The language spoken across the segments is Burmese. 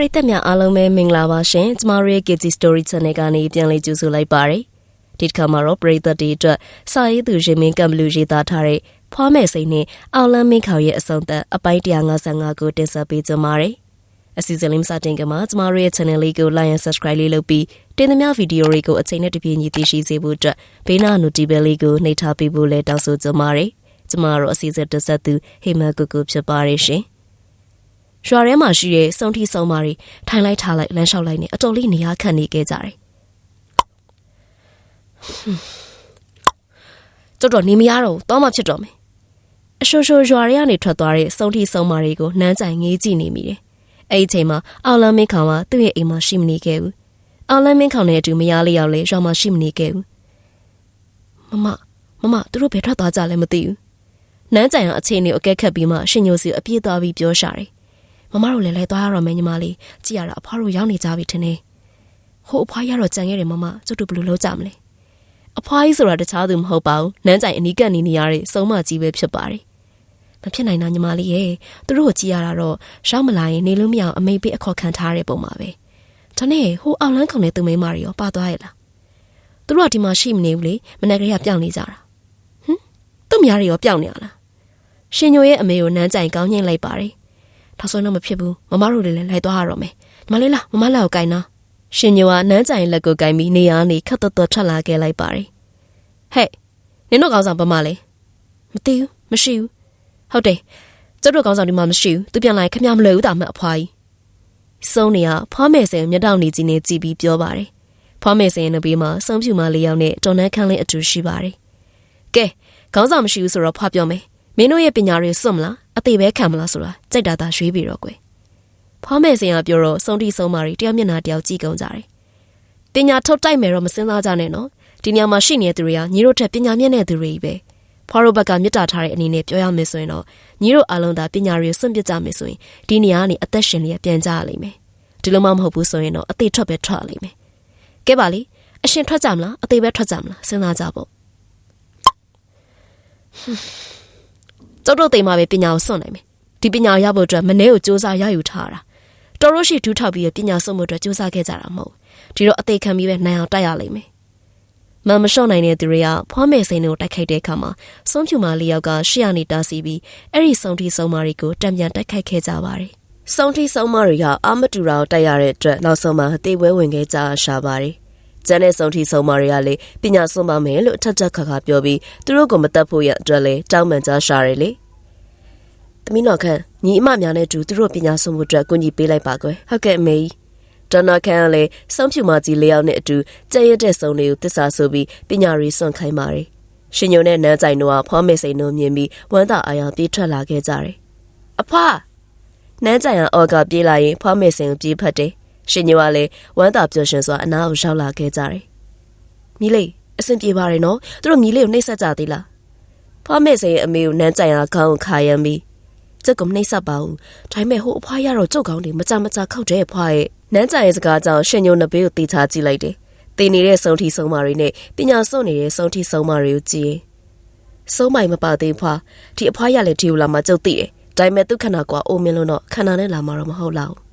ရိသတ်များအားလုံးပဲမင်္ဂလာပါရှင်ကျမတို့ရဲ့ KG Story Channel ကနေပြန်လည်ကြိုဆိုလိုက်ပါရစေဒီတစ်ခါမှာတော့ပရိသတ်တွေအတွက်စာရေးသူရင်မင်းကံဘလူရေးသားထားတဲ့ဖွားမဲ့စိန်နဲ့အောင်လန်းမင်းခေါင်ရဲ့အဆုံးသက်အပိုင်း155ကိုတင်ဆက်ပေးကြပါမယ်အစီအစဉ်လေးမစတင်ခင်မှာကျမတို့ရဲ့ channel လေးကို like and subscribe လေးလုပ်ပြီးတင်သမျှဗီဒီယိုတွေကိုအချိန်နဲ့တပြေးညီသိရှိစေဖို့အတွက်ဘေးနား notification လေးကိုနှိပ်ထားပေးဖို့လည်းတောင်းဆိုကြပါတယ်ကျမတို့အစီအစဉ်တက်ဆက်သူဟေမန်ကိုကိုဖြစ်ပါတယ်ရှင် ရွာထဲမှာရှိတဲ့စုံထီစုံမာတွေထိုင်လိုက်ထားလိုက်လမ်းလျှောက်လိုက်နဲ့အတော်လေးနေရာခံနေခဲ့ကြတယ်။တော်တော်နေမရတော့ဘူးတောမှဖြစ်တော့မယ်။အရှိုရှိုရွာထဲကနေထွက်သွားတဲ့စုံထီစုံမာတွေကိုနန်းကြိုင်ငေးကြည့်နေမိတယ်။အဲ့ဒီအချိန်မှာအော်လန်မင်းခေါင်ကသူ့ရဲ့အိမ်မှာရှိမနေခဲ့ဘူး။အော်လန်မင်းခေါင်နဲ့အတူမယားလေးယောက်လည်းရွာမှာရှိမနေခဲ့ဘူး။မမမမသူတို့ဘယ်ထွက်သွားကြလဲမသိဘူး။နန်းကြိုင်ကအချိန်ကိုအကဲခတ်ပြီးမှရှင်ညိုစီအပြည့်သွားပြီးပြောရှာတယ်။ မမတို့လည်းလဲသွားရတော့မယ်ညီမလေးကြည့်ရတာအဖွားတို့ရောက်နေကြပြီထင်တယ်ဟိုအဖွားရတော့ကြံခဲ့တယ်မမကျုပ်တို့ဘယ်လိုလုပ်ကြမလဲအဖွားကြီးဆိုတာတခြားသူမဟုတ်ပါဘူးနန်းကြိုင်အနီးကပ်နေနေရတဲ့စုံမကြီးပဲဖြစ်ပါတယ်မဖြစ်နိုင်တာညီမလေးရဲ့သူတို့ကိုကြည့်ရတာတော့ရောက်မလာရင်နေလို့မရအောင်အမေပေးအခေါ်ခံထားတဲ့ပုံပါပဲဒါနဲ့ဟိုအောင်လန်းခုံတဲ့သူမိန်းမတွေရောပါသွားရဲ့လားသူတို့ကဒီမှာရှိမနေဘူးလေမနေ့ကလေးကပြောင်းနေကြတာဟမ်သူ့မြားတွေရောပြောင်းနေရလားရှင်ညိုရဲ့အမေကိုနန်းကြိုင်ကောင်းညှိလိုက်ပါတယ် ဒါဆိုတော့မဖြစ်ဘူးမမတို့လည်းလိုက်သွားရတော့မယ်မလေးလားမမလက်ကိုကိုင်နာရှင်ညိုကနန်းကြိုင်လက်ကိုကိုင်ပြီးနေရာနေခတ်တော်တော်ထွက်လာခဲ့လိုက်ပါတယ်ဟဲ့နင်တို့ကောင်းဆောင်ဘာမှလဲမသိဘူးမရှိဘူးဟုတ်တယ်ကျတို့ကောင်းဆောင်ဒီမှာမရှိဘူးသူပြန်လာရင်ခမမလွယ်ဘူးတာမှအဖွားကြီးစုံနေကဖွားမယ်စင်မျက်တောင်နေကြီးနေကြည့်ပြီးပြောပါတယ်ဖွားမယ်စင်ရဲ့နဘေးမှာစုံဖြူမလေးယောက်နဲ့တော်နန်းခန်းလေးအတူရှိပါတယ်ကဲခေါင်းဆောင်မရှိဘူးဆိုတော့ဖွားပြောမယ်မင်းတို့ရဲ့ပညာတွေစွန့်မလား အသေးပဲခံမလားဆိုတာကြိုက်တာသာရွေးပြီးတော့ကွယ်ဖောင်းမဲ့စင်ကပြောတော့စုံတီစုံမာရီတယောက်မျက်နှာတယောက်ကြည့်ကုန်ကြတယ်ပညာထုတ်တိုက်မယ်တော့မစင်စားကြနဲ့နော်ဒီညမှာရှိနေတဲ့သူတွေကညီတို့ထက်ပညာမြင့်တဲ့သူတွေကြီးပဲဖွားတို့ဘက်ကမြစ်တာထားတဲ့အနေနဲ့ပြောရမယ်ဆိုရင်တော့ညီတို့အလုံးသာပညာတွေကိုစွန့်ပစ်ကြမယ်ဆိုရင်ဒီနေရာကနေအသက်ရှင်လျက်ပြန်ကြရလိမ့်မယ်ဒီလိုမှမဟုတ်ဘူးဆိုရင်တော့အသေးထွက်ပဲထွက်လိမ့်မယ်ကဲပါလေအရှင်ထွက်ကြမလားအသေးပဲထွက်ကြမလားစဉ်းစားကြပေါ့ ကျုပ်တို့တိမ်မှာပဲပညာကိုစွန့်နိုင်မယ်ဒီပညာရဖို့အတွက်မနေ့ကိုစူးစမ်းရယူထားတာတော်တော်ရှိဒူးထောက်ပြီးပညာစွန့်ဖို့အတွက်စူးစမ်းခဲ့ကြတာမဟုတ်ဒီတော့အသေးခံပြီးပဲနိုင်အောင်တိုက်ရလိမ့်မယ်မမလျှော့နိုင်တဲ့သူတွေကဖွားမယ်စိန်ကိုတိုက်ခိုက်တဲ့အခါမှာစွန့်ဖြူမလေးယောက်ကရှေ့ရနေတာစီပြီးအဲ့ဒီစုံတီစုံမာတွေကိုတံပြန်တိုက်ခိုက်ခဲ့ကြပါတယ်စုံတီစုံမာတွေကအာမတူရာကိုတိုက်ရတဲ့အတွက်နောက်ဆုံးမှာအသေးဝဲဝင်ခဲ့ကြရှာပါတယ် ကျန်တဲ့ဆုံးထိဆုံးမတွေကလေပညာဆုံးပါမယ်လို့ထပ်ထပ်ခါခါပြောပြီးသူတို့ကိုမတက်ဖို့ရအတွက်လေတောင်းပန်ကြရှာတယ်လေ။သမီးတော်ခန့်ညီအမများနဲ့တူသူတို့ပညာဆုံးဖို့အတွက်ကူညီပေးလိုက်ပါကွယ်။ဟုတ်ကဲ့အမေ။တနခန့်ကလည်းစုံဖြူမကြီးလေးယောက်နဲ့အတူကြက်ရတဲ့စုံတွေကိုတစ္ဆာဆိုပြီးပညာရီစွန့်ခိုင်းပါတယ်။ရှင်ညုံနဲ့နန်းကြိုင်တို့ကဖွားမေစိန်တို့မြင်ပြီးဝမ်းသာအားရပြေးထွက်လာခဲ့ကြတယ်။အဖွားနန်းကြိုင်ကအော်ကပြေးလာရင်ဖွားမေစိန်ကိုပြေးဖက်တယ် ရှင်ညိုကလည်းဝမ်းသာပျော်ရွှင်စွာအနားကိုရောက်လာခဲ့ကြတယ်။မီးလေးအဆင်ပြေပါတယ်နော်။သူတို့မီးလေးကိုနှိပ်စက်ကြသေးလား။ဖွားမေစိန်ရဲ့အမေကိုနန်းကြိုင်ကခေါင်းကိုခါရမ်းပြီးကျုပ်ကမနှိပ်စက်ပါဘူး။ဒါပေမဲ့ဟိုအဖွားရတော့ကျုပ်ကောင်းတယ်မကြမကြခောက်တဲ့ဖွားရဲ့နန်းကြိုင်ရဲ့စကားကြောင့်ရှင်ညိုနှစ်ဘေးကိုတေချာကြည့်လိုက်တယ်။တင်နေတဲ့စုံထီစုံမာတွေနဲ့ပညာစွန့်နေတဲ့စုံထီစုံမာတွေကိုကြည့်။စုံမိုင်မပါသေးဖွာဒီအဖွားရလည်းဒီလိုလာမှကျုပ်သိတယ်။ဒါပေမဲ့သူခန္ဓာကွာအိုမင်းလို့တော့ခန္ဓာနဲ့လာမှာတော့မဟုတ်လောက်။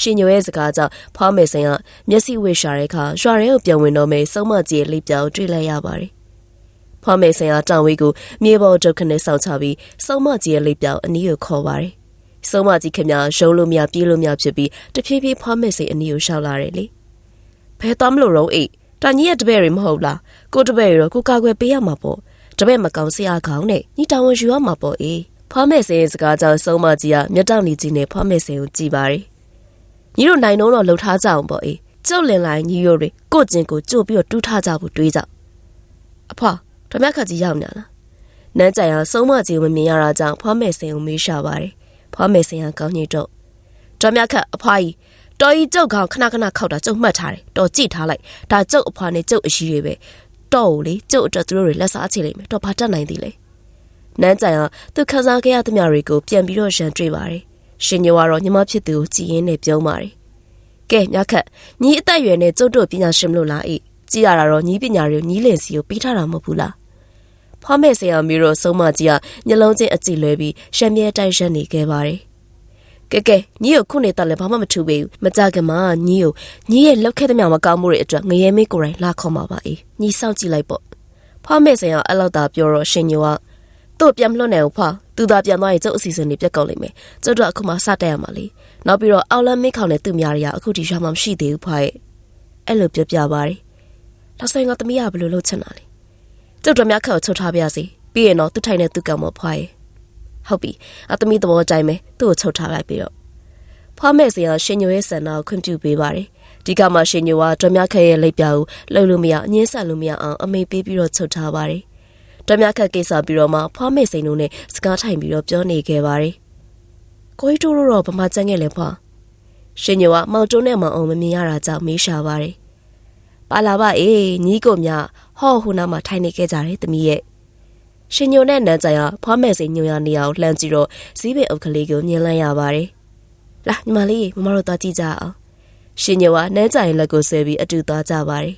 ရှင်ညိုရဲ့စကားကြောင့်ဖွားမယ်စင်ကမျက်စိဝေရှာတဲ့အခါရွာထဲကိုပြန်ဝင်တော့မယ်စုံမကြီးရဲ့လိပြောင်တွေ့လိုက်ရပါတယ်။ဖွားမယ်စင်ကတောင်ဝေးကိုမြေပေါ်ဒုက္ခနဲ့ဆောက်ချပြီးစုံမကြီးရဲ့လိပြောင်အနီးကိုခေါ်ပါတယ်။စုံမကြီးခင်ဗျာရုံးလို့မရပြေးလို့မရဖြစ်ပြီးတဖြည်းဖြည်းဖွားမယ်စင်အနီးကိုရှောက်လာတယ်လေ။ဘယ်သွားမလို့တော့အိတ်တာကြီးရဲ့တပည့်တွေမဟုတ်လား။ကိုတပည့်တွေတော့ကိုကာကွယ်ပေးရမှာပေါ့။တပည့်မကောင်းဆရာကောင်းနဲ့ညီတောင်ဝင်ယူရမှာပေါ့အေး။ဖွားမယ်စင်ရဲ့စကားကြောင့်စုံမကြီးကမျက်တောင်ကြီးနဲ့ဖွားမယ်စင်ကိုကြည်ပါတယ်။ ညီတို့နိုင်တော့လှုပ်ထားကြအောင်ပေါ့အေးကျုပ်လင်လိုက်ညီတို့တွေကိုကျင်ကိုကြို့ပြီးတော့တူးထားကြဖို့တွေးကြအဖွာဓမ္မခတ်ကြီးရောက်နေလားနန်းကြိုင်ဟာစုံမကြီးမမြင်ရတာကြောင့်ဖွားမယ်စင်ကိုမေးရှာပါတယ်ဖွားမယ်စင်ကကောင်းကြီးတော့ဓမ္မခတ်အဖွာကြီးတော်ကြီးကျုပ်ကောင်ခဏခဏခောက်တာကျုပ်မှတ်ထားတယ်တော်ကြည့်ထားလိုက်ဒါကျုပ်အဖွာနဲ့ကျုပ်အရှိတွေပဲတော့ကိုလေကျုပ်အတွက်သူတို့တွေလက်စားချေလိမ့်မယ်တော့ဘာတတ်နိုင်သေးလဲနန်းကြိုင်ဟာသူခန်းစားခဲ့ရသမျှတွေကိုပြန်ပြီးတော့ရန်တွေ့ပါတယ် ရှင်ညိုကတော့ညီမဖြစ်သူကိုကြည်ရင်းနဲ့ပြောပါတယ်။ကဲမြခက်ညီအသက်အရွယ်နဲ့ကျုပ်တို့ပညာရှင်မလို့လားအေးကြည်ရတာတော့ညီပညာတွေကိုညီလင်စီကိုပြီးထားတာမဟုတ်ဘူးလား။ဖွားမဲ့ဆရာမီတို့ဆုံးမကြီးကညလုံးချင်းအကြည့်လွဲပြီးရှမ်းမြဲတိုက်ရက်နေခဲ့ပါတယ်။ကဲကဲညီကိုခုနေတက်လည်းဘာမှမထူပေဘူးမကြခင်မှာညီကိုညီရဲ့လောက်ခဲ့တဲ့မြောင်မကောင်းမှုတွေအတွက်ငရဲမေးကိုယ်တိုင်လာခေါ်มาပါအေးညီစောင့်ကြည့်လိုက်ပေါ့ဖွားမဲ့စင်ကအဲ့လောက်သာပြောတော့ရှင်ညိုက သူ့ပြန်မလွတ်နိုင်ဘူးဖွာသူသာပြန်သွားရင်ကျုပ်အစီအစဉ်တွေပြတ်ကုန်လိမ့်မယ်ကျုပ်တို့အခုမှစတက်ရမှာလေနောက်ပြီးတော့အောက်လမ်းမေးခေါင်တဲ့သူများတွေကအခုဒီရွာမှာမရှိသေးဘူးဖွာရဲ့အဲ့လိုပြောပြပါတယ်ဒါဆိုရင်ငါသမီးကဘယ်လိုလုပ်ချင်တာလဲကျုပ်တို့များခက်ကိုချုပ်ထားပါရစေပြီးရင်တော့သူ့ထိုင်တဲ့သူ့ကံမဖွာရဲ့ဟုတ်ပြီအသမီးသဘောကြိုင်မယ်သူ့ကိုချုပ်ထားလိုက်ပြီးတော့ဖွားမဲ့စင်ကရှင်ညိုရဲ့ဆန္ဒကိုခွင့်ပြုပေးပါတယ်ဒီကမှရှင်ညိုကဒမြခက်ရဲ့လက်ပြာကိုလှုပ်လို့မရအငင်းဆက်လို့မရအောင်အမေပေးပြီးတော့ချုပ်ထားပါတယ် ဒမြခက်ကိစ္စပြီးတော့မှဖွားမဲ့စိန်တို့နဲ့စကားထိုင်ပြီးတော့ပြောနေခဲ့ပါတယ်ကိုကြီးတို့တော့ဗမာကျန်းခဲ့လေဖွာရှင်ညိုကမောင်တုံးနဲ့မောင်အောင်မမြင်ရတာကြောင့်မေးရှာပါတယ်ပါလာပါအေးညီကိုမြဟောဟိုနားမှာထိုင်နေခဲ့ကြတယ်တမီးရဲ့ရှင်ညိုနဲ့နန်းကြရဖွားမဲ့စိန်ညိုရနေအောင်လှမ်းကြည့်တော့ဇီးပင်အုပ်ကလေးကိုမြင်လိုက်ရပါတယ်လာညီမလေးမမတို့သွားကြည့်ကြအောင်ရှင်ညိုကနန်းကြရင်လက်ကိုဆွဲပြီးအတူသွားကြပါတယ်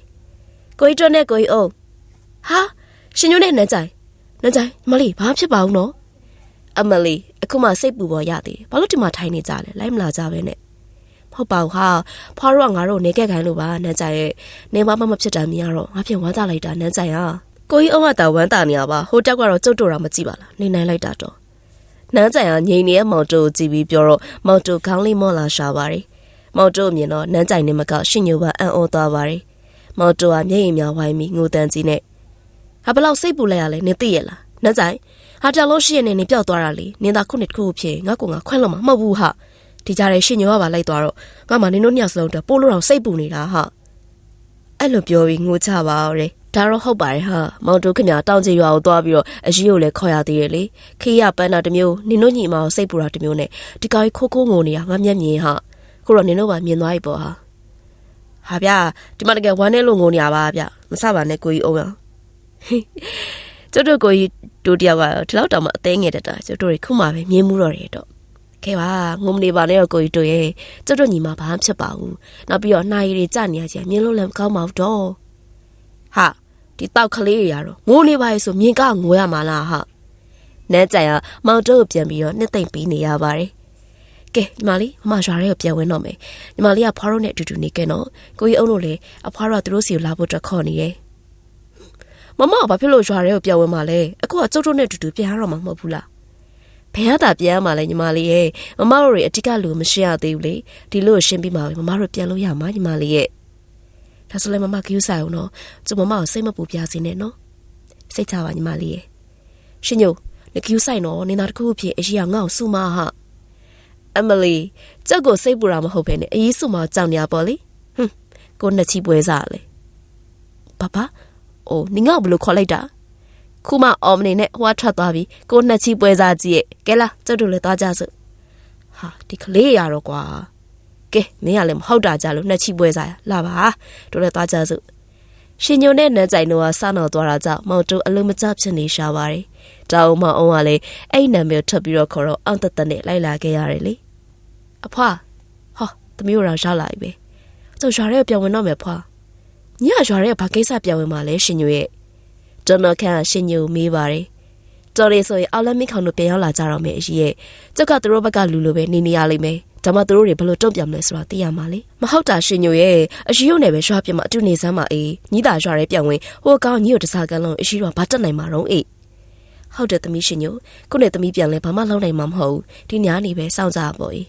ကိုကြီးတွန်းနဲ့ကိုကြီးအုံဟာ ရှင်ညိုနဲ့နန်းကြိုင်နန်းကြိုင်ညီမလေးဘာဖြစ်ပါဦးနော်အမလီအခုမှစိတ်ပူပေါ်ရသေးတယ်ဘာလို့ဒီမှာထိုင်နေကြလဲလိုက်မလာကြပဲနဲ့မဟုတ်ပါဘူးဟာဖွားတော့ငါတို့နေခဲ့ခိုင်းလို့ပါနန်းကြိုင်ရဲ့နေမမမဖြစ်တာမြင်ရတော့ငါပြန်ဝမ်းသာလိုက်တာနန်းကြိုင်ဟာကိုကြီးအုံကတာဝမ်းတာနေရပါဟိုတက်ကတော့ကျုပ်တို့တော့မကြည့်ပါလားနေနိုင်လိုက်တာတော့နန်းကြိုင်ကငိန်နေတဲ့မောင်တိုကိုကြည့်ပြီးပြောတော့မောင်တိုခေါင်းလေးမော့လာရှာပါတယ်မောင်တိုမြင်တော့နန်းကြိုင်နေမကရှင်ညိုပါအံ့ဩသွားပါတယ်မောင်တိုကမျက်ရည်များဝိုင်းပြီးငိုတန်ကြီးနဲ့ ဟာဘလောက်စိတ်ပူလိုက်ရလဲနင်သိရလားနန်းကြိုင်ဟာတလို့ရှိရင်နေပျောက်သွားတာလေနင်သာခုနှစ်တစ်ခုဖြစ်ငါကငါခွန့်လို့မမဟုတ်ဘူးဟာဒီကြတဲ့ရှင်ညိုကပါလိုက်သွားတော့ငါမှနင်တို့ညစလုံးတော့ပို့လို့တော့စိတ်ပူနေတာဟာအဲ့လိုပြောပြီးငိုချပါအောင်တယ်ဒါတော့ဟုတ်ပါတယ်ဟာမောင်တိုခင်ဗျာတောင်ချရွာကိုသွားပြီးတော့အကြီးကိုလည်းခေါ်ရသေးတယ်လေခေးရပန်းတာတစ်မျိုးနင်တို့ညီမကိုစိတ်ပူတာတစ်မျိုးနဲ့ဒီကောင်ကြီးခိုးခိုးငိုနေတာငါမျက်မြင်ဟာခုတော့နင်တို့ပါမြင်သွားပြီပေါ့ဟာဟာဗျာဒီမှာတကယ်ဝမ်းနေလို့ငိုနေရပါဗျမဆပါနဲ့ကိုကြီးအောင် ကျွတ်တို့ကိုကြီးတို့တယောက်ကဒီလောက်တောင်မှအသေးငယ်တတာကျွတ်တို့ခုမှပဲမြင်မှုတော့တယ်တော့ခဲပါငုံနေပါနဲ့တော့ကိုကြီးတို့ရဲ့ကျွတ်တို့ညီမဘာမှဖြစ်ပါဘူးနောက်ပြီးတော့နှာရည်တွေကြနေရချင်းမြင်လို့လည်းမကောင်းပါဘူးတော့ဟာဒီတောက်ကလေးတွေကတော့ငိုနေပါရဲ့ဆိုမြင်ကငိုရမှာလားဟာနန်းကြိုင်ကမောင်တို့ကိုပြန်ပြီးတော့နှစ်သိမ့်ပြီးနေရပါတယ်ကဲညီမလေးမမရွာထဲကိုပြန်ဝင်တော့မယ်ညီမလေးကဖွားတို့နဲ့အတူတူနေခဲ့တော့ကိုကြီးအုံးတို့လည်းအဖွားတို့ကသူတို့စီကိုလာဖို့အတွက်ခေါ်နေရဲ့ မမဘာဖြစ်လို့ရွာထဲကိုပြန်ဝင်มาလဲအခုကကျုပ်တို့နဲ့အတူတူပြန်ရတော့မှာမဟုတ်ဘူးလားဘယ်ဟာတာပြန်ရမှာလဲညီမလေးရဲ့မမတို့တွေအတိကလူမရှိရသေးဘူးလေဒီလိုရှင်းပြီးမှပဲမမတို့ပြန်လို့ရမှာညီမလေးရဲ့ဒါဆိုလည်းမမကယူဆိုင်အောင်နော်ကျမမကိုစိတ်မပူပြစေနဲ့နော်စိတ်ချပါညီမလေးရဲ့ရှင်ညိုနကယူဆိုင်နော်နေနာတခုဖြစ်အကြီးကငါ့ကိုစူမဟာအမလီကျုပ်ကိုစိတ်ပူတာမဟုတ်ဘဲနဲ့အရေးစူမကြောင်နေရပေါ့လေဟွန်းကိုနှစ်ချီပွဲစားလေဘာဘာ အိုနင်ငါ့ဘလို့ခေါ်လိုက်တာခုမှအော်မနေနဲ့ဟွာထွက်သွားပြီကိုနှစ်ချီပွဲစားကြီးရဲ့ကဲလားကျုပ်တို့လည်းသွားကြစို့ဟာဒီကလေးရတော့ကွာကဲမင်းကလည်းမဟုတ်တာကြလို့နှစ်ချီပွဲစားရလာပါတို့လည်းသွားကြစို့ရှင်ညိုနဲ့နန်းကြိုင်တို့ကစနော်သွားတာကြောင့်မောင်တူအလုံးမကျဖြစ်နေရှာပါတယ်တောင်မအောင်ကလည်းအဲ့နာမည်ထပ်ပြီးတော့ခေါ်တော့အောင်တသက်နဲ့လိုက်လာခဲ့ရတယ်လေအဖွာဟောသမီးတို့တော့ရောက်လာပြီပဲကျုပ်ရွာထဲပြန်ဝင်တော့မယ်ဖွာ ညရွာထဲဘာကိစ္စပြန်ဝင်มาလဲရှင်ညိုရဲ့ကျွန်တော်ခန့်ရှင်ညိုမေးပါတယ်တော်ရီဆိုရင်အောက်လက်မီခေါင်တို့ပြန်ရောက်လာကြတော့မယ်အကြီးရဲ့ကျုပ်ကသူတို့ဘက်ကလူလိုပဲနေနေရလိမ့်မယ်ဒါမှသူတို့တွေဘလို့တုံ့ပြန်မလဲဆိုတာသိရမှာလေမဟုတ်တာရှင်ညိုရဲ့အရှိရုံနဲ့ပဲရွာပြမအတူနေစမ်းပါအေးညီတာရွာရဲပြန်ဝင်ဟိုကောင်ညီကိုတစားကန်းလုံးအရှိတော့ဘာတက်နိုင်မှာတော့အေးဟုတ်တယ်သမီးရှင်ညိုကိုနဲ့သမီးပြန်လဲဘာမှလုံးနိုင်မှာမဟုတ်ဒီညာနေပဲစောင့်ကြပါပေါ့အေး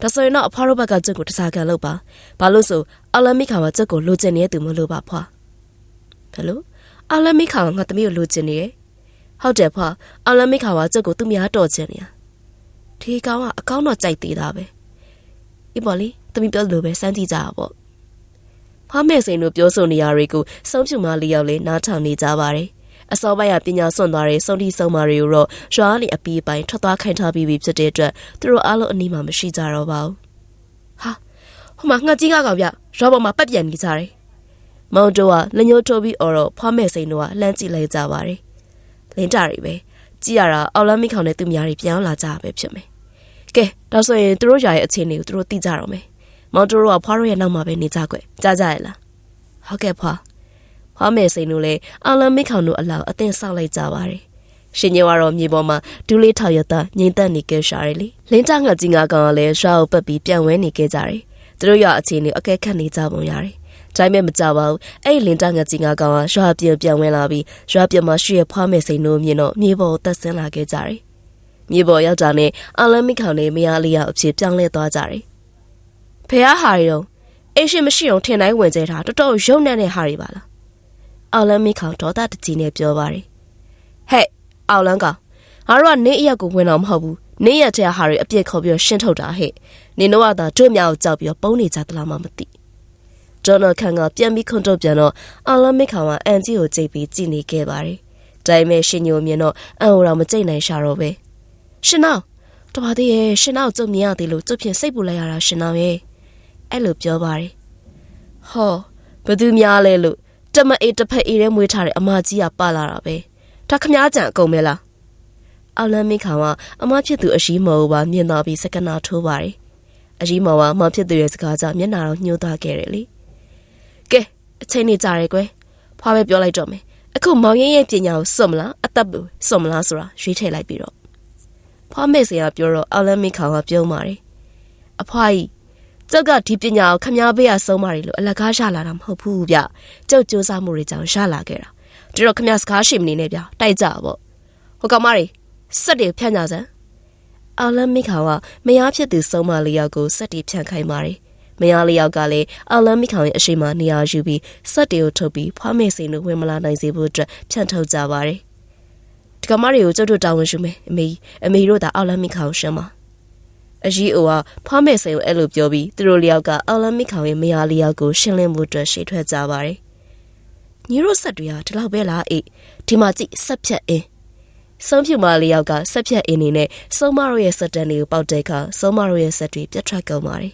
ဒါဆိုရင်တော့အဖွားတို့ဘက်ကကျုပ်ကိုတစားကန်းလုပ်ပါဘာလို့ဆိုအလမိခါမှာကျုပ်ကိုလိုချင်နေတဲ့သူမလို့ပါဖွာဘယ်လိုအလမိခါကငါသမီးကိုလိုချင်နေတယ်ဟုတ်တယ်ဖွာအလမိခါကကျုပ်ကိုသူများတော်ချင်နေရဒီကောင်ကအကောင်းတော့ကြိုက်သေးတာပဲအေးပေါ်လေသမီးပြောလို့ပဲစမ်းကြည့်ကြတာပေါ့ဖားမဲ့စိန်တို့ပြောဆိုနေရတွေကိုစုံဖြူမလေးယောက်လေးနားထောင်နေကြပါတယ် အစောပိုင်းကပညာစွန့်သွားတဲ့စုံတီစုံမာတွေကိုတော့ရွာနေအပီးပိုင်းထွက်သွားခိုင်းထားပြီးပြီဖြစ်တဲ့အတွက်သူတို့အားလုံးအနီးမှာမရှိကြတော့ပါဘူးဟာဟိုမှာငှက်ကြီးကကောင်ပြရွာပေါ်မှာပတ်ပြန်နေကြတယ်မောင်တိုကလက်ညှိုးထိုးပြီးအော်တော့ဖွားမဲ့စိန်တို့ကလှမ်းကြည့်လိုက်ကြပါတယ်လင်းတာတွေပဲကြည့်ရတာအော်လမ်းမိခေါင်တဲ့သူများတွေပြန်လာကြပဲဖြစ်မယ်ကဲဒါဆိုရင်သူတို့ယာရဲ့အခြေအနေကိုသူတို့သိကြတော့မယ်မောင်တိုတို့ကဖွားတို့ရဲ့နောက်မှာပဲနေကြကွယ်ကြားကြရလားဟုတ်ကဲ့ဖွား ဖွားမယ်စိန်တို့လည်းအော်လမ်းမိခေါင်တို့အလောက်အသင်ဆောက်လိုက်ကြပါတယ်ရှင်ညကတော့မြေပေါ်မှာဒူးလေးထောက်ရတာငိမ့်သက်နေခဲ့ရှာတယ်လေလင်းတငါကြီးငါကောင်ကလည်းရွာကိုပတ်ပြီးပြန်ဝဲနေခဲ့ကြတယ်သူတို့ရအခြေအနေအကဲခတ်နေကြပုံရတယ်ဒါပေမဲ့မကြပါဘူးအဲ့လင်တငါကြီးငါကောင်ကရွာပြပြန်ဝင်လာပြီးရွာပြမှာရှိရဖွားမဲ့စိန်တို့မြင်တော့မြေပေါ်တက်ဆင်းလာခဲ့ကြတယ်မြေပေါ်ရောက်တာနဲ့အလမိခေါင်နဲ့မယားလေးရအဖြစ်ပြောင်းလဲသွားကြတယ်ဖះဟာရီတော့အိရှင်မရှိအောင်ထင်တိုင်းဝင်ကြတာတော်တော်ရုံနဲ့တဲ့ဟာရီပါလား အလမိခေါင်ဒေါသတကြီးနဲ့ပြောပါတယ်ဟဲ့အောက်လန်းကောင်ငါတို့ကနေအရက်ကိုဝင်တော့မဟုတ်ဘူးနေရက်တဲ့ဟာရီအပြစ်ခေါ်ပြီးရှင်းထုတ်တာဟဲ့နင်တို့ကသာတို့မြောက်ကြောက်ပြီးပုံနေကြသလားမှမသိဂျော်နယ်ခန်ကပြန်ပြီးခွန်ထုတ်ပြန်တော့အလမိခေါင်ကအန်ဂျီကိုကြိတ်ပြီးကြည်နေခဲ့ပါတယ်ဒါပေမဲ့ရှင်ညိုမြင်တော့အန်ဟိုတော့မကြိတ်နိုင်ရှာတော့ပဲရှင်နောက်တပါသေးရဲ့ရှင်နောက်ကြုံမြင်ရသေးလို့ကျုပ်ဖြင့်စိတ်ပူလိုက်ရတာရှင်နောက်ရဲ့အဲ့လိုပြောပါတယ်ဟောဘသူများလဲလို့ တမအေးတစ်ဖက်အေးထဲမွေးထားတဲ့အမကြီးကပါလာတာပဲဒါခမားကြံအကုန်ပဲလားအော်လန်မိခေါင်ကအမဖြစ်သူအရှိမော်ပါမြင်တော့ပြီးစကနာထိုးပါတယ်အရှိမော်ကအမဖြစ်သူရဲ့စကားကြောင့်မျက်နှာတော့ညှိုးသွားခဲ့တယ်လေကဲအချိန်နေကြရဲကွယ်ဖွာပဲပြောလိုက်တော့မယ်အခုမောင်ရင်ရဲ့ပညာကိုစွန့်မလားအသက်ဘူးစွန့်မလားဆိုတာရွေးထည့်လိုက်ပြီးတော့ဖွာမေစရာပြောတော့အော်လန်မိခေါင်ကပြုံးပါတယ်အဖွာကြီး ကျုပ်ကဒီပညာကိုခမားပေးရဆုံးပါတယ်လို့အလကားရလာတာမဟုတ်ဘူးဗျကျုပ်စူးစမ်းမှုတွေကြောင့်ရလာခဲ့တာဒီတော့ခမားစကားရှိမနေနဲ့ဗျတိုက်ကြပေါ့ဟိုကောင်မတွေစက်တွေဖြန့်ကြစမ်းအော်လန်မိခေါင်ကမယားဖြစ်သူဆုံးမလေးယောက်ကိုစက်တွေဖြန့်ခိုင်းပါတယ်မယားလေးယောက်ကလည်းအော်လန်မိခေါင်ရဲ့အရှိမနေရာယူပြီးစက်တွေကိုထုတ်ပြီးဖွားမေစိန်တို့ဝင်မလာနိုင်စေဖို့အတွက်ဖြန့်ထုတ်ကြပါတယ်ဒီကောင်မတွေကိုကျုပ်တို့တာဝန်ယူမယ်အမေအမေတို့သာအော်လန်မိခေါင်ရှင်းပါ အကြီးအိုကဖွားမဲ့စိန်ကိုအဲ့လိုပြောပြီးသူတို့လျောက်ကအော်လန်မစ်ခေါင်ရဲ့မယားလျောက်ကိုရှင်းလင်းဖို့အတွက်ရှေ့ထွက်ကြပါတယ်။ညီတို့ဆက်တွေကဒီလောက်ပဲလားအေးဒီမှာကြည့်ဆက်ဖြတ်အင်းဆုံးဖြူမလျောက်ကဆက်ဖြတ်အင်းနေနဲ့ဆုံးမတို့ရဲ့စက်တန်တွေကိုပေါက်တဲ့အခါဆုံးမတို့ရဲ့စက်တွေပြတ်ထွက်ကုန်ပါတယ်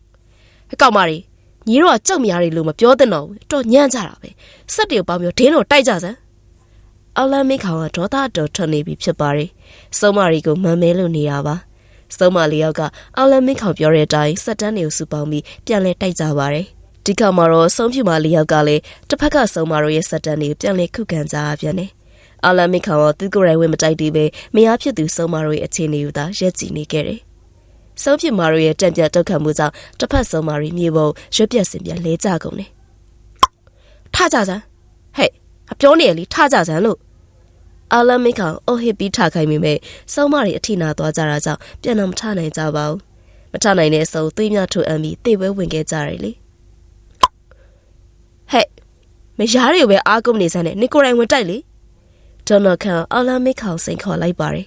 ။အကောင်မကြီးညီတို့ကကြောက်မရတွေလို့မပြောတဲ့တော့ဘူးတော့ညံ့ကြတာပဲစက်တွေကိုပေါင်းပြီးဒင်းတို့တိုက်ကြစမ်းအော်လန်မစ်ခေါင်ကဒေါသတော်ထွက်နေပြီဖြစ်ပါတယ်။ဆုံးမရီကိုမန်မဲလို့နေတာပါ။ စုံမလေးယောက်ကအော်လမင်းခေါင်ပြောတဲ့အတိုင်းစက်တန်းတွေကိုစုပေါင်းပြီးပြန်လဲတိုက်ကြပါတယ်။ဒီခါမှာတော့ဆုံးဖြူမလေးယောက်ကလည်းတစ်ဖက်ကစုံမတို့ရဲ့စက်တန်းတွေပြန်လဲခုခံကြပြန်တယ်။အော်လမင်းခေါင်ကသူ့ကိုယ်တိုင်ဝင်မတိုက်သေးပဲမယားဖြစ်သူစုံမတို့ရဲ့အခြေအနေကိုသာရက်ကြည့်နေခဲ့တယ်။ဆုံးဖြူမတို့ရဲ့တံပြတ်တုတ်ခံမှုကြောင့်တစ်ဖက်စုံမတွေမြေပေါ်ရွက်ပြက်စင်ပြလဲကြကုန်တယ်။ထကြစမ်းဟဲ့အပြောနေရလေထကြစမ်းလို့ အာလမိကောင်အိုဟစ်ပြီးထခိုင်းမိမဲ့စုံမတွေအထိနာသွားကြတာကြောင့်ပြန်တော့မထနိုင်ကြပါဘူးမထနိုင်တဲ့အစုံသွေးများထွအမ်းပြီးတေပွဲဝင်ခဲ့ကြတယ်လေဟဲ့မယားတွေပဲအားကုန်နေစမ်းနဲ့နီကိုရိုင်ဝင်တိုက်လေဒေါ်နယ်ခန်အာလမိကောင်စိန်ခေါ်လိုက်ပါတယ်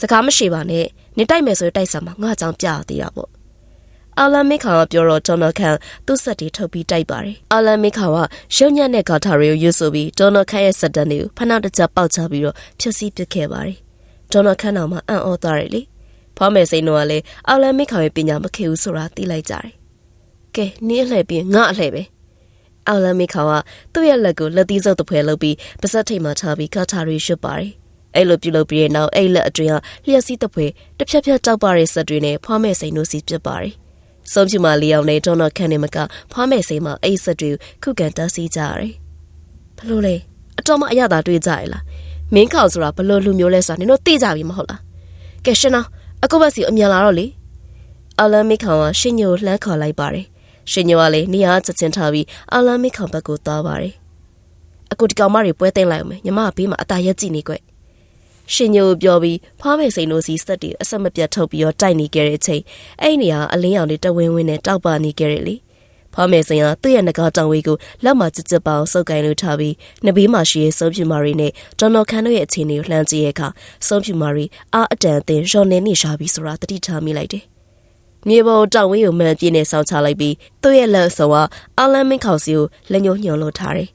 စကားမရှိပါနဲ့နေတိုက်မယ်ဆိုတိုက်စမ်းမှာငါကြောင့်ပြရသေးတာပေါ့ အာလန်မစ်ခါကပြောတော့ဒေါ်နယ်ခန်သူ့ဆက်တီထုတ်ပြီးတိုက်ပါတယ်အာလန်မစ်ခါကရုံညံ့တဲ့ဂါထာတွေကိုရွတ်ဆိုပြီးဒေါ်နယ်ခန်ရဲ့စက်တန်တွေကိုဖနာတစ်ချက်ပေါက်ချပြီးတော့ဖြည့်ဆည်းပစ်ခဲ့ပါတယ်ဒေါ်နယ်ခန်တော်မှအံ့ဩသွားတယ်လေဖွားမယ်စိန်တို့ကလည်းအာလန်မစ်ခါရဲ့ပညာမခေဘူးဆိုတာသိလိုက်ကြတယ်ကဲနင်းအလှည့်ပြီးငါအလှည့်ပဲအာလန်မစ်ခါကသူ့ရဲ့လက်ကိုလက်သီးစုပ်တစ်ဖွဲလုပ်ပြီးပါစက်ထိတ်မှထားပြီးဂါထာတွေရွတ်ပါတယ်အဲ့လိုပြုလုပ်ပြီးတဲ့နောက်အဲ့လက်အတွင်းကလျှက်စီးတစ်ဖွဲတစ်ဖြက်ဖြက်တောက်ပါတဲ့ဆက်တွေနဲ့ဖွားမဲ့စိန်တို့စီပြစ်ပါတယ် ဆုံးဖြူမလေးအောင်နဲ့ဒေါ်နော်ခန့်နေမကဖွားမယ်စိန်မအိတ်ဆက်တွေခုခံတက်စီကြရတယ်ဘလို့လဲအတော်မအရသာတွေ့ကြရလားမင်းခေါင်ဆိုတာဘလို့လူမျိုးလဲဆိုတာနင်တို့သိကြပြီမဟုတ်လားကဲရှင်နာအခုဘက်စီအမြန်လာတော့လေအလန်မီခေါင်ကရှင်ညိုလှမ်းခေါ်လိုက်ပါတယ်ရှင်ညိုကလည်းနေရာချက်ချင်းထားပြီးအလန်မီခေါင်ဘက်ကိုသွားပါတယ်အခုဒီကောင်မတွေပွဲသိမ်းလိုက်အောင်မယ်ညီမကဘေးမှာအตาရက်ကြည့်နေကွ ရှင်ညိုပြောပြီးဖွားမယ်စိန်တို့စီစက်တီအဆက်မပြတ်ထုတ်ပြီးတော့တိုက်နေခဲ့တဲ့အချိန်အဲ့နေရာအလင်းရောင်တွေတဝင်းဝင်းနဲ့တောက်ပနေခဲ့တယ်လေဖွားမယ်စိန်ကသူ့ရဲ့ငကားတောင်ဝေးကိုလက်မှာကြစ်ကြစ်ပေါင်းစုပ်ကိုင်လို့ထားပြီးနဘေးမှာရှိရဲ့စုံဖြူမာရီနဲ့ဒေါ်နော်ခန်တို့ရဲ့အခြေအနေကိုလှမ်းကြည့်ရခါစုံဖြူမာရီအားအတန်အသင်ရော်နေနေရှာပြီးဆိုတာတတိထားမိလိုက်တယ်မြေပေါ်တောင်ဝေးကိုမှန်ပြင်းနဲ့ဆောင်းချလိုက်ပြီးသူ့ရဲ့လက်အစုံကအာလန်မင်းခေါစီကိုလက်ညှိုးညွှန်လို့ထားတယ်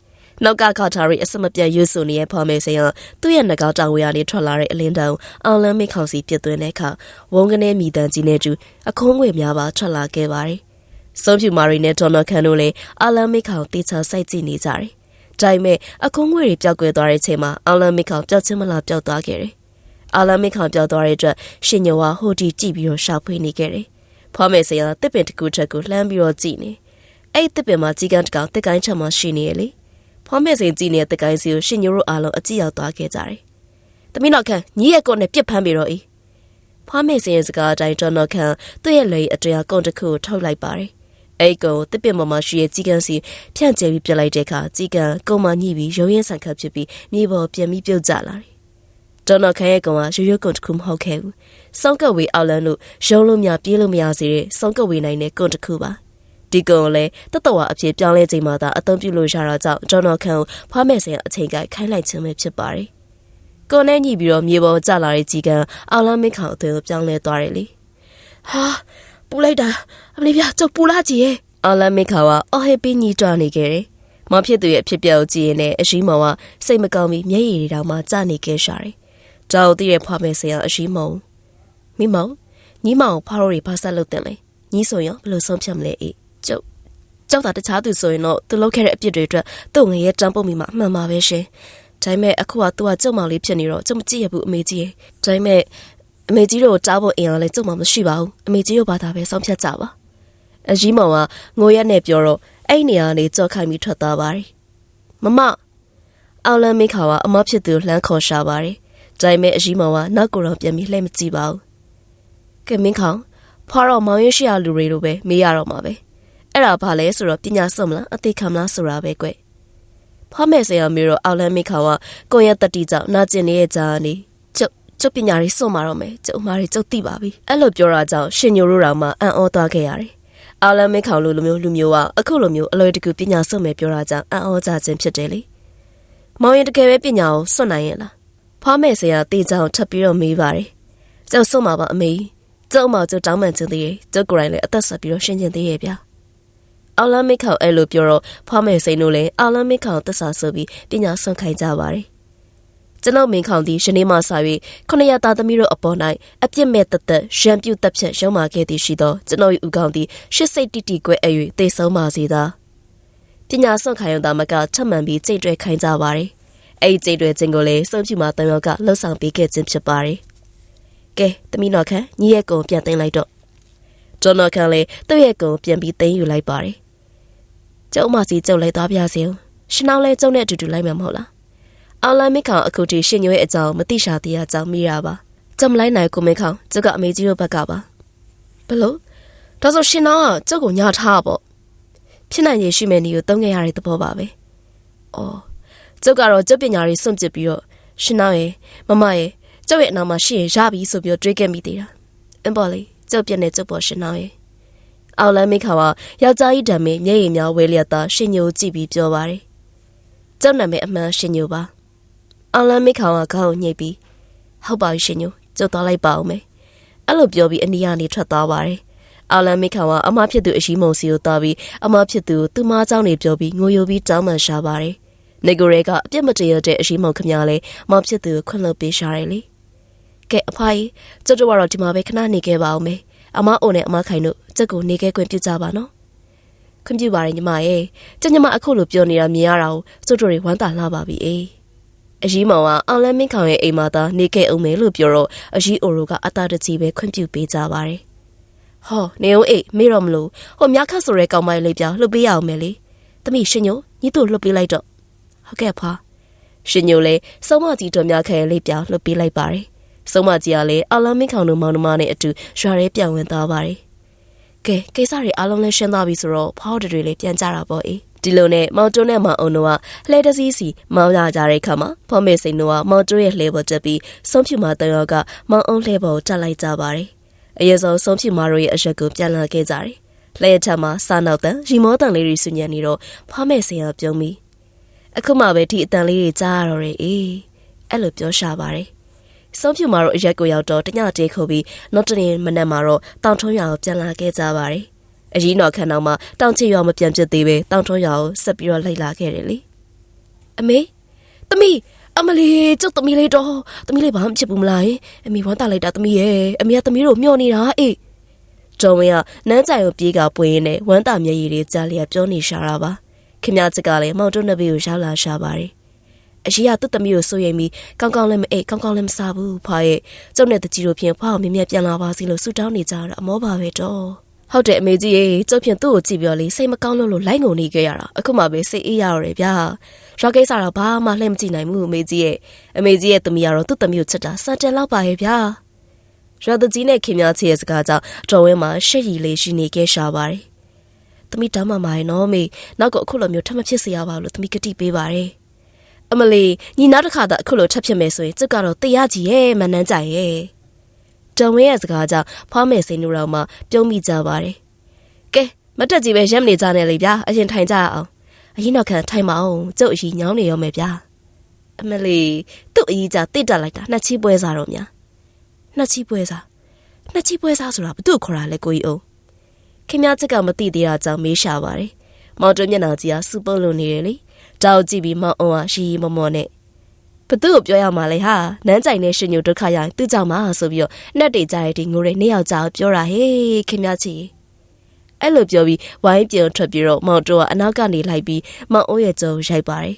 နောက်ကခါထားရီအစမပြတ်ရွဆိုနေတဲ့ဖော်မေစင်ကသူ့ရဲ့ငကောက်တောင်ဝေးကနေထွက်လာတဲ့အလင်းတောင်အောင်လန်းမိခေါစီပြစ်သွင်းတဲ့အခါဝုန်းကနေမိတန်ကြီးနဲ့တူအခုံးငွေများပါထွက်လာခဲ့ပါတယ်။စုံဖြူမာရီနဲ့ဒေါ်နော်ခန်တို့လည်းအာလန်မိခေါတေချာစိုက်ကြည့်နေကြတယ်။ဒါပေမဲ့အခုံးငွေတွေပျောက်ကွယ်သွားတဲ့အချိန်မှာအာလန်မိခေါပျောက်ချင်းမလားပျောက်သွားခဲ့တယ်။အာလန်မိခေါပျောက်သွားတဲ့အတွက်ရှင်ညဝါဟိုတီကြည့်ပြီးတော့ရှာဖွေနေခဲ့တယ်။ဖော်မေစင်ကတစ်ပင်တစ်ခုချက်ကိုလှမ်းပြီးတော့ကြည့်နေ။အဲ့တစ်ပင်မှာကြီးကန်းတကောင်တစ်ကိုင်းချက်မှရှိနေရလေ။ ဖော်မဲ့စိန်ကြည့်နေတဲ့တကိုင်းစီကိုရှင်ညိုတို့အားလုံးအကြည့်ရောက်သွားခဲ့ကြတယ်သမီးနောက်ခန့်ညီရဲ့ကိုနဲ့ပြစ်ဖမ်းပြီးတော့အေးဖွားမေစင်ရဲ့စကားအတိုင်းဒေါ်နော်ခန့်သူ့ရဲ့လေအတွင်ကုန်းတစ်ခုကိုထုတ်လိုက်ပါတယ်အဲ့ကုန်းတစ်ပင်ပေါ်မှာရှိရဲ့ကြီးကန်းစီဖြန့်ကျဲပြီးပြစ်လိုက်တဲ့အခါကြီးကန်းကုန်းမညှိပြီးရုံရင်ဆန်ခတ်ဖြစ်ပြီးမြေပေါ်ပြန်ပြီးပြုတ်ကျလာတယ်ဒေါ်နော်ခန့်ရဲ့ကုန်းကရိုးရိုးကုန်းတစ်ခုမဟုတ်ခဲ့ဘူးစောင်းကပ်ဝေအောက်လန်းလို့ရုံးလို့မြပြေးလို့မရစေတဲ့စောင်းကပ်ဝေနိုင်တဲ့ကုန်းတစ်ခုပါ ဒီကုံလည်းတတဝအဖြစ်ပြောင်းလဲချိန်မှသာအသုံးပြုလို့ရတာကြောင့်ကျွန်တော်ခန့်ကိုဖွားမယ်စင်အချိန်ကခိုင်းလိုက်ခြင်းပဲဖြစ်ပါတယ်။ကိုနဲ့ညှိပြီးတော့မြေပေါ်ကျလာတဲ့ကြီးကံအောင်လမ်းမင်းခေါင်အသွင်ကိုပြောင်းလဲသွားတယ်လေ။ဟာပူလိုက်တာအမလေးပြကျုပ်ပူလာကြည့်ရဲ့။အောင်လမ်းမင်းခေါင်ကအော်ဟေးပင်းကြီးတွားနေခဲ့တယ်။မဖြစ်သူရဲ့အဖြစ်ပြောက်ကြည့်ရင်လည်းအရှိမောင်ကစိတ်မကောင်းပြီးမျက်ရည်တွေတောင်မှကျနေခဲ့ရှာတယ်။ကြောက်တည်းရဲ့ဖွားမယ်စင်ကအရှိမောင်မိမောင်ညီမောင်ဖားရိုးတွေဘာဆက်လုပ်တယ်လဲ။ညီဆိုရင်ဘယ်လိုဆုံးဖြတ်မလဲအေး။ ကျုပ်ကြောက်တာတခြားသူဆိုရင်တော့သူလုပ်ခဲ့တဲ့အပြစ်တွေအတွက်သူ့ငရဲတန်းပုတ်မိမှာအမှန်ပါပဲရှင်။ဒါပေမဲ့အခုကသူကကျုံမောင်လေးဖြစ်နေတော့ကျုံမကြည့်ရဘူးအမေကြီးရဲ့။ဒါပေမဲ့အမေကြီးတို့ကိုတားဖို့အင်အားလည်းကျုံမောင်မရှိပါဘူး။အမေကြီးတို့ဘာသာပဲစောင့်ဖြတ်ကြပါ။အကြီးမောင်ကငိုရက်နဲ့ပြောတော့အဲ့နေရာနေကြောက်ခိုင်းပြီးထွက်သွားပါတယ်။မမအောင်လန်းမိခါကအမဖြစ်သူလှမ်းခေါ်ရှာပါတယ်။ဒါပေမဲ့အကြီးမောင်ကနောက်ကိုယ်တော့ပြန်ပြီးလှည့်မကြည့်ပါဘူး။ကဲမင်းခေါင်ဖွာတော့မောင်ရရှိရလူတွေလိုပဲမေးရတော့မှာပဲ။ အဲ့ဒါဘာလဲဆိုတော့ပညာစွန့်မလားအသေးခံမလားဆိုတာပဲကွ။ဖွားမဲ့ဆရာမျိုးတော့အောက်လန်းမိခါကကိုရက်တတိကြောင့်နာကျင်နေတဲ့ကြားနေကျုပ်ကျုပ်ပညာရေးစွန့်มาတော့မယ်ကျုပ်မားတွေကျုပ်သိပါပြီ။အဲ့လိုပြောတာကြောင့်ရှင်ညိုတို့တော်မှအံ့ဩသွားခဲ့ရတယ်။အောက်လန်းမိခါလိုလူမျိုးလူမျိုးကအခုလိုမျိုးအလွယ်တကူပညာစွန့်မယ်ပြောတာကြောင့်အံ့ဩကြခြင်းဖြစ်တယ်လေ။မောင်ရင်တကယ်ပဲပညာကိုစွန့်နိုင်ရဲ့လား။ဖွားမဲ့ဆရာတေးကြောင်ထပ်ပြီးတော့မေးပါတယ်။ကျုပ်စွန့်မှာပါအမေ။ကျုပ်မောင်ကျုပ်တောင်းပန်ခြင်းသေးတယ်။ကျုပ်ကိုယ်တိုင်လည်းအသက်ဆက်ပြီးတော့ရှင်းကျင်သေးရဲ့ဗျာ။ အောင်လမ်းမိခေါအဲ့လိုပြောတော့ဖွားမယ်စိန်တို့လည်းအောင်လမ်းမိခေါသစ္စာဆိုပြီးပညာဆွန့်ခိုင်းကြပါတယ်ကျွန်ုပ်မင်းခေါင်သည်ယနေ့မှစ၍ခொနရသားသမီးတို့အပေါ်၌အပြစ်မဲ့တသက်ရံပြူတပ်ဖြတ်ရုံမာခဲ့သည်ရှိသောကျွန်ုပ်၏ဥကောင်းသည်ရှစ်စိတ်တိတိကွဲအ၍သေဆုံးပါစေသာပညာဆွန့်ခိုင်းရုံသာမကထပ်မံပြီးကြိတ်တွဲခိုင်းကြပါတယ်အဲ့ဒီကြိတ်တွဲခြင်းကိုလည်းစုံဖြူမှာတန်ရောကလှုပ်ဆောင်ပေးခဲ့ခြင်းဖြစ်ပါတယ်ကဲသမီးတော်ခန့်ညီရဲ့ကုံပြန်သိမ်းလိုက်တော့ဂျွန်နော်ခန့်လည်းသူ့ရဲ့ကုံပြန်ပြီးသိမ်းယူလိုက်ပါတယ် ကျုံမစီကျုပ်လိုက်သွားပြစေဦးရှင်အောင်လဲကျုံနဲ့အတူတူလိုက်မှာမဟုတ်လားအောင်လိုင်းမိခေါင်အခုတီရှင်ညွေးအကြောင်းမသိရှာသေးအကြောင်းမိရပါကျမလိုက်နိုင်ကိုမိခေါင်ကျုပ်ကအမေကြီးတို့ဘက်ကပါဘလို့ဒါဆိုရှင်အောင်ကကျုပ်ကိုညာထားပေါ့ဖြစ်နိုင်ရရှိမယ်နေကိုတုံးခဲ့ရတဲ့သဘောပါပဲအော်ကျုပ်ကတော့ကျုပ်ပညာရေးစွန့်ပစ်ပြီးတော့ရှင်အောင်ရဲ့မမရဲ့ကျုပ်ရဲ့အနာမှာရှိရင်ရပြီဆိုပြီးတွေးခဲ့မိသေးတာအင်းပေါ်လေကျုပ်ပြက်နေကျုပ်ပေါ်ရှင်အောင်ရဲ့ အောင်လမ်းမိခါကယောက်ျားကြီးဓာမေမျက်ရည်များဝဲလျက်သာရှင်ညိုကြည့်ပြီးပြောပါတယ်။ကျောင်းနာမည်အမှန်ရှင်ညိုပါ။အောင်လမ်းမိခါကခေါင်းကိုညှိပြီးဟုတ်ပါပြီရှင်ညိုကျုပ်သွားလိုက်ပါဦးမယ်။အဲ့လိုပြောပြီးအနီးကနေထွက်သွားပါတယ်။အောင်လမ်းမိခါကအမဖြစ်သူအရှိမုံစီကိုသွားပြီးအမဖြစ်သူသူမเจ้าနေပြောပြီးငိုယိုပြီးတောင်းပန်ရှာပါတယ်။နေကိုရဲကအပြစ်မတရတဲ့အရှိမုံခမရလဲမဖြစ်သူခွင့်လွှတ်ပေးရှာတယ်လေ။ကဲအဖိုးကျုပ်တို့ကတော့ဒီမှာပဲခဏနေခဲ့ပါဦးမယ်။ အမအိုနဲ့အမခိုင်တို့စက်ကိုနေခဲ့ခွင့်ပြုကြပါနော်ခွင့်ပြုပါရင်ညီမရဲ့ကျညီမအခုလိုပြောနေတာမြင်ရတာကိုစွတ်တို့တွေဝမ်းသာလှပါပြီအေးအကြီးမောင်ကအောင်လန်းမင်းခေါင်ရဲ့အိမ်မှာသာနေခဲ့အောင်မယ်လို့ပြောတော့အကြီးအိုရိုကအတားတကြီးပဲခွင့်ပြုပေးကြပါတယ်ဟောနေအောင်အေးမေးတော့မလို့ဟိုမြခတ်ဆိုတဲ့ကောင်မလေးပြောင်းလှုပ်ပေးရအောင်မယ်လေတမိရှင်ညိုညီတို့လှုပ်ပေးလိုက်တော့ဟုတ်ကဲ့ဖွာရှင်ညိုလည်းစုံမကြီးတော်များခဲလေးပြောင်းလှုပ်ပေးလိုက်ပါတယ် စုံမကြီးကလည်းအလန်းမင်းခေါင်တို့မောင်နှမနဲ့အတူရွာရဲပြောင်းဝင်သွားပါတယ်ကဲကိစ္စတွေအားလုံးလည်းရှင်းသွားပြီဆိုတော့ဖောက်တွေလည်းပြန်ကြတာပေါ့အေးဒီလိုနဲ့မောင်တွန်းနဲ့မောင်အုံတို့ကလှဲတစည်းစီမောင်းရကြတဲ့ခါမှာဖော်မေစိန်တို့ကမောင်တွန်းရဲ့လှဲပေါ်တက်ပြီးဆုံးဖြူမာတန်ရောကမောင်အုံလှဲပေါ်တက်လိုက်ကြပါတယ်အရေးဆုံးဆုံးဖြူမာတို့ရဲ့အရက်ကိုပြန်လာခဲ့ကြတယ်လှဲထက်မှာစားနောက်တန်ရီမောတန်လေးတွေဆူညံနေတော့ဖော်မေစိန်ကပြုံးပြီးအခုမှပဲဒီအတန်လေးတွေကြားရတော့တယ်အေးအဲ့လိုပြောရှာပါတယ် ဆုံးဖြူမှာတော့အရက်ကိုရောက်တော့တညတေးခုပြီးနောက်တနေ့မနက်မှာတော့တောင်ထုံးရွာကိုပြန်လာခဲ့ကြပါတယ်။အကြီးတော်ခန်းတော်မှာတောင်ချစ်ရွာမပြန်ပြစ်သေးပဲတောင်ထုံးရွာကိုဆက်ပြီးတော့လိုက်လာခဲ့တယ်လေ။အမေသမီးအမလီကျုပ်သမီးလေးတော့သမီးလေးဘာမှဖြစ်ဘူးမလား။အမေဝမ်းတာလိုက်တာသမီးရဲ့အမေကသမီးတို့မျှော်နေတာအေး။ကျော်ဝင်းကနန်းကြိုင်ကိုပြေးကပွေရင်းနဲ့ဝမ်းတာမျက်ရည်တွေကြားလျက်ပြောနေရှာတာပါ။ခင်ဗျားချစ်ကလည်းမောင်တွန်းနှစ်ဘေးကိုရောက်လာရှာပါတယ် အရှိရသူ့သမီးကိုစိုးရိမ်ပြီးကောင်းကောင်းလည်းမအိတ်ကောင်းကောင်းလည်းမစားဘူးဖွာရဲ့ကျုပ်နဲ့တကြီးတို့ဖြင့်ဖွာကိုမြင်မြတ်ပြန်လာပါစီလို့ဆူတောင်းနေကြတာအမောပါပဲတော့ဟဟုတ်တယ်အမေကြီးရေကျုပ်ဖြင့်သူ့ကိုကြည့်ပြောလေစိတ်မကောင်းလို့လို့လိုက်ငုံနေခဲ့ရတာအခုမှပဲစိတ်အေးရတော့တယ်ဗျာရွာကိစ္စတော့ဘာမှလှည့်မကြည့်နိုင်ဘူးအမေကြီးရဲ့အမေကြီးရဲ့သမီးကတော့သူ့သမီးကိုချစ်တာစံတယ်လောက်ပါရဲ့ဗျာရွာသူကြီးနဲ့ခင်များချစ်ရဲ့စကားကြောင့်တော်ဝင်းမှာရှက်ရီလေးရှိနေခဲ့ရှာပါတယ်သမီးတောင်းမှမာရင်နော်မေနောက်ကအခုလိုမျိုးထပ်မဖြစ်စေရပါဘူးလို့သမီးကတိပေးပါတယ် အမလီညီနောက်တစ်ခါတော့အခုလိုထပ်ဖြစ်မယ်ဆိုရင်ကျုပ်ကတော့တရားကြီးရဲ့မနှမ်းကြရဲ့တံဝင်းရဲ့စကားကြောင့်ဖွားမယ်စိန်တို့တော့မှပြုံးမိကြပါတယ်။ကဲမတက်ကြီးပဲရက်မနေကြနဲ့လေဗျာအရင်ထိုင်ကြရအောင်။အရင်တော့ခံထိုင်မအောင်ကျုပ်အရင်ညောင်းနေရောမယ်ဗျာ။အမလီသူ့အကြီးကြတိတ်တက်လိုက်တာနှစ်ချီပွဲစားတော့များ။နှစ်ချီပွဲစားနှစ်ချီပွဲစားဆိုတာဘသူ့ခေါ်တာလဲကိုကြီးအောင်။ခင်ဗျားချက်ကမသိသေးတာကြောင့်မေးရှာပါတယ်။မောင်တွင်းမျက်နှာကြီးကစူပုတ်လို့နေတယ်လေ။ တောက်ကြည့်ပြီးမောင်အောင်ကရီရီမော်မော်နဲ့ဘသူ့ကိုပြောရမှာလဲဟာနန်းကြိုင်နဲ့ရှင်ညိုဒုက္ခရရင်သူ့ကြောင့်ပါဆိုပြီးတော့နှက်တွေကြတဲ့ဒီငိုတဲ့နှစ်ယောက်ကြောင့်ပြောတာဟေးခင်ဗျားချီအဲ့လိုပြောပြီးဝိုင်းပြန်ထွက်ပြီးတော့မောင်တိုကအနောက်ကနေလိုက်ပြီးမောင်အိုးရဲ့ကြုံရိုက်ပါတယ်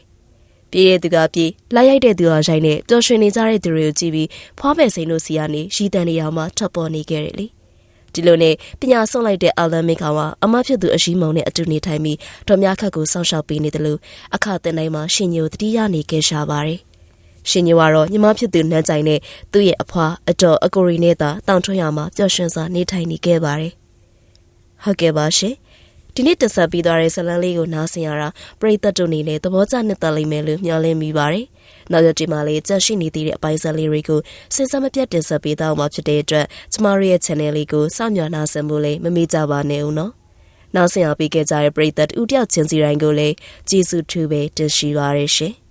ပြေးရသူကပြေးလိုက်ရိုက်တဲ့သူကရိုက်နဲ့ပျော်ရွှင်နေကြတဲ့သူတွေကိုကြည့်ပြီးဖွားပဲစိန်တို့စီကနေရီတန်နေအောင်မှထပ်ပေါ်နေခဲ့တယ်လေ ဒီလိုနဲ့ပညာဆုံးလိုက်တဲ့အာလန်မင်ကောင်ကအမဖြစ်သူအရှိမုံနဲ့အတူနေထိုင်ပြီးတော်များခတ်ကိုစောင့်ရှောက်ပေးနေတယ်လို့အခါတင်တိုင်းမှာရှင်ညိုတတိယနေခဲ့ရှာပါတယ်ရှင်ညိုကတော့ညီမဖြစ်သူနန်းကြိုင်နဲ့သူ့ရဲ့အဖွာအတော်အကိုရီနဲ့သာတောင်ထွန်းရမှာပျော်ရွှင်စွာနေထိုင်နေခဲ့ပါတယ်။ဟုတ်ကဲ့ပါရှင်။ ဒီနေ့တက်ဆက်ပြီးသွားတဲ့ဇလန်းလေးကိုနားဆင်ရတာပရိသတ်တို့အနေနဲ့သဘောကျနှစ်သက်လိမ့်မယ်လို့မျှော်လင့်မိပါတယ်။နောက်ရဒီမှာလေးကြန့်ရှိနေသေးတဲ့အပိုင်းစလေးတွေကိုစဉ်ဆက်မပြတ်တင်ဆက်ပေးသွားမှာဖြစ်တဲ့အတွက်ကျမတို့ရဲ့ channel လေးကိုစောင့်မျှော်နှားဆင်ဖို့လေးမမေ့ကြပါနဲ့ဦးနော်။နောက်ဆင်ရပေးခဲ့ကြတဲ့ပရိသတ်ဦးတယောက်ချင်းစီတိုင်းကိုလည်းကျေးဇူးထူးပဲတင်ရှိပါရရှင်။